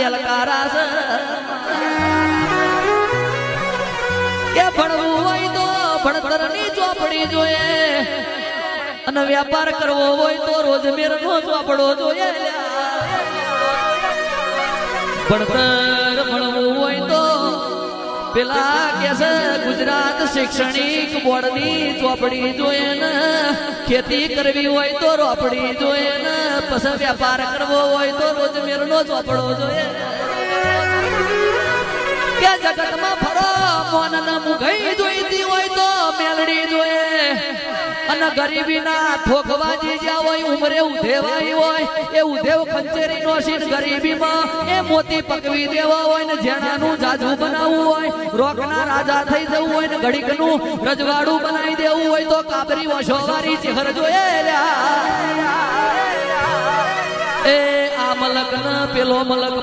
લેલકારા છે હોય તો ભણતરની ચોપડી જોઈએ. અને વ્યાપાર કરવો હોય તો રોજમેર નો ચોપડો જોઈએ ભણતર ભણવું હોય તો પેલા કે છે ગુજરાત શૈક્ષણિક બોર્ડની ચોપડી જોઈએ ને. ખેતી કરવી હોય તો રોપડી જોઈએ ને. પછી વ્યાપાર કરવો હોય તો રોજમેરનો ચોપડો જોઈએ. જગતમાં ફરો મોન મુઘઈ જોઈતી હોય તો મેલડી જોઈએ અને ગરીબીના ઠોકવાજી જ્યાં હોય, ઉમરે ઉધેવાઈ હોય, એ ઉધેવ ખંચેરી નો સીન ગરીબીમાં, એ મોતી પકવી દેવા હોય ને જેણાનું જાજુ બનાવવું હોય રોકના રાજા થઈ જવું હોય ને ઘડીકનું રજવાડું બનાવી દેવું હોય તો કાબરી વશોવારી ચહેર જોયેલા એ આ મલક પેલો મલક